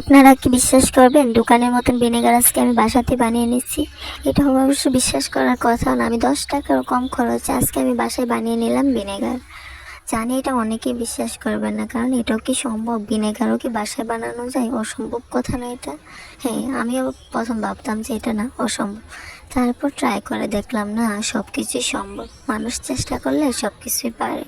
আপনারা কি বিশ্বাস করবেন? দোকানের মতন ভিনেগার আজকে আমি বাসাতে বানিয়ে নিচ্ছি। এটা অবশ্য বিশ্বাস করার কথা না। আমি দশ টাকার কম খরচে আজকে আমি বাসায় বানিয়ে নিলাম ভিনেগার। জানি এটা অনেকেই বিশ্বাস করবেন না, কারণ এটাও কি সম্ভব? ভিনেগারও কি বাসায় বানানো যায়? অসম্ভব কথা না এটা? হ্যাঁ আমিও প্রথম ভাবতাম যে এটা না, অসম্ভব। তারপর ট্রাই করে দেখলাম না সব কিছুই সম্ভব। মানুষ চেষ্টা করলে সব কিছুই পারে।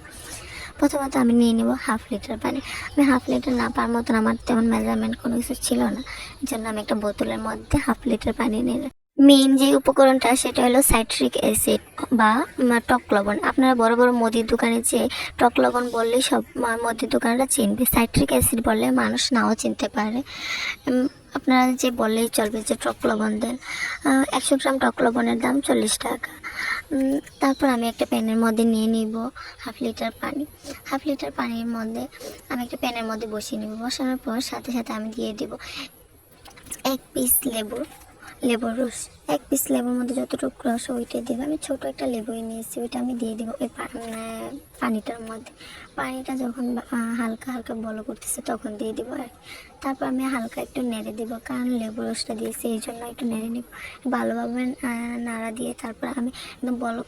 প্রথমত আমি নিয়ে নেব হাফ লিটার পানি। আমি হাফ লিটার না পাওয়ার মতন আমার তেমন মেজারমেন্ট কোনো কিছু ছিল না। জন্য আমি একটা বোতলের মধ্যে হাফ লিটার পানি নিলাম। মেইন যে উপকরণটা সেটা হলো সাইট্রিক অ্যাসিড বা টক লবণ। আপনারা বড় বড় মুদির দোকানে যে টক লবণ বললেই সব মুদির দোকানরা চিনবে। সাইট্রিক অ্যাসিড বললে মানুষ নাও চিনতে পারে। আপনারা যে বললেই চলবে যে টক লবণ দেন একশো গ্রাম টক লবণের দাম চল্লিশ টাকা। তারপর আমি একটা প্যানের মধ্যে নিয়ে নিব হাফ লিটার পানি। হাফ লিটার পানির মধ্যে আমি একটা প্যানের মধ্যে বসিয়ে নিব। বসানোর পর সাথে সাথে আমি দিয়ে দিব এক পিস লেবু লেবুর রস। এক পিস লেবুর মধ্যে যতটুকু রস, ওইটা দিব। আমি ছোটো একটা লেবুই নিয়েছি ওইটা আমি দিয়ে দিব। ওই পানিটার মধ্যে। পানিটা যখন হালকা হালকা বলো করতেছে, তখন দিয়ে দিব আর তারপর আমি হালকা একটু নেড়ে দিব, কারণ লেবু রসটা দিয়েছি, এই জন্য একটু নেড়ে নিব। ভালোভাবে নাড়া দিয়ে তারপর আমি একদম বলো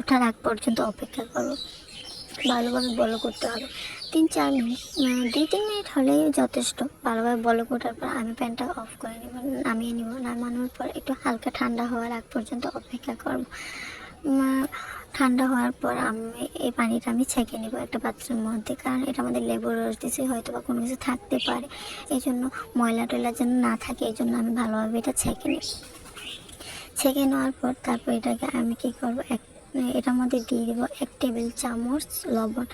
ওঠার আগ পর্যন্ত অপেক্ষা করব। ভালোভাবে বলো করতে হবে। তিন, চার মিনিট দুই, তিন মিনিট হলেই যথেষ্ট। ভালোভাবে বলো করার পর আমি প্যানটা অফ করে নেব, নামিয়ে নিব, নামানোর পর একটু হালকা ঠান্ডা হওয়ার আগ পর্যন্ত অপেক্ষা করব। ঠান্ডা হওয়ার পর আমি এই পানিটা আমি ছেঁকে নেব একটা পাত্রের মধ্যে, কারণ এটা আমাদের লেবুর রস দিয়েছে হয়তো বা কোনো কিছু থাকতে পারে। এই জন্য ময়লা টয়লা যেন না থাকে এই জন্য আমি ভালোভাবে এটা ছেঁকে নেব। ছেঁকে নেওয়ার পর তারপর এটাকে আমি কি করব, এক এটার মধ্যে দিয়ে দেবো এক টেবিল চামচ লবণ।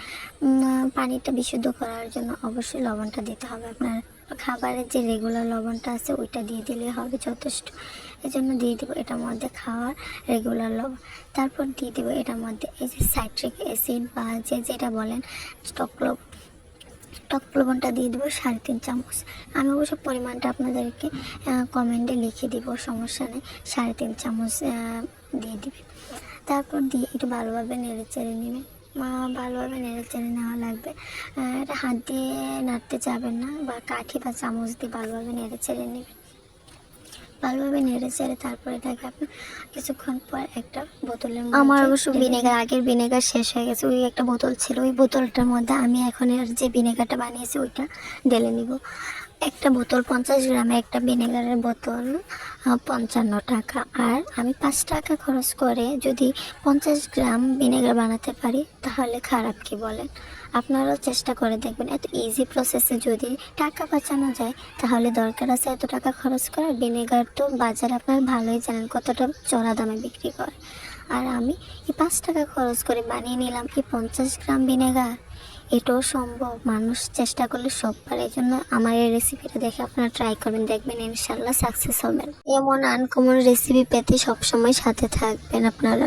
পানিটা বিশুদ্ধ করার জন্য অবশ্যই লবণটা দিতে হবে। আপনার খাবারের যে রেগুলার লবণটা আছে, ওইটা দিয়ে দিলে হবে যথেষ্ট। এই জন্য দিয়ে দেবো এটার মধ্যে খাওয়ার রেগুলার লবণ। তারপর দিয়ে দেবো এটার মধ্যে এই যে সাইট্রিক অ্যাসিড বা যে যেটা বলেন স্টক লবণ টক লবণটা দিয়ে দেবো সাড়ে তিন চামচ। আমি অবশ্য পরিমাণটা আপনাদেরকে কমেন্টে লিখে দিব, সমস্যা নেই। সাড়ে তিন চামচ দিয়ে দিবে তারপর দিয়ে একটু ভালোভাবে নেড়ে চেড়ে নেবে। মা ভালোভাবে নেড়ে চেড়ে নেওয়া লাগবে। এটা হাত দিয়ে নাড়তে যাবেন না বা কাঠি বা চামচ দিয়ে ভালোভাবে নেড়ে চেড়ে নেবেন ভালোভাবে নেড়ে চেড়ে তারপরে এটাকে আপনি কিছুক্ষণ পর একটা বোতলের আমার অবশ্য ভিনেগার আগের ভিনেগার শেষ হয়ে গেছে ওই একটা বোতল ছিল ওই বোতলটার মধ্যে আমি এখন এর যে ভিনেগারটা বানিয়েছি ওইটা ঢেলে নিব। একটা বোতল পঞ্চাশ গ্রামে, একটা ভিনেগারের বোতল পঞ্চান্ন টাকা। আর আমি পাঁচ টাকা খরচ করে যদি পঞ্চাশ গ্রাম ভিনেগার বানাতে পারি, তাহলে খারাপ কি বলেন? আপনারাও চেষ্টা করে দেখবেন। এত ইজি প্রসেসে যদি টাকা বাঁচানো যায়, তাহলে দরকার আছে এত টাকা খরচ করার ভিনেগার তো বাজারে আপনার ভালোই জানেন কতটা চড়া দামে বিক্রি করে। আর আমি এই পাঁচ টাকা খরচ করে বানিয়ে নিলাম এই পঞ্চাশ গ্রাম ভিনেগার? এটাও সম্ভব। মানুষ চেষ্টা করলে সব পারে জন্য আমার এই রেসিপিটা দেখে আপনারা ট্রাই করবেন, দেখবেন ইনশাল্লাহ সাকসেস হবেন এমন আনকমন রেসিপি পেতে সবসময় সাথে থাকবেন আপনারা।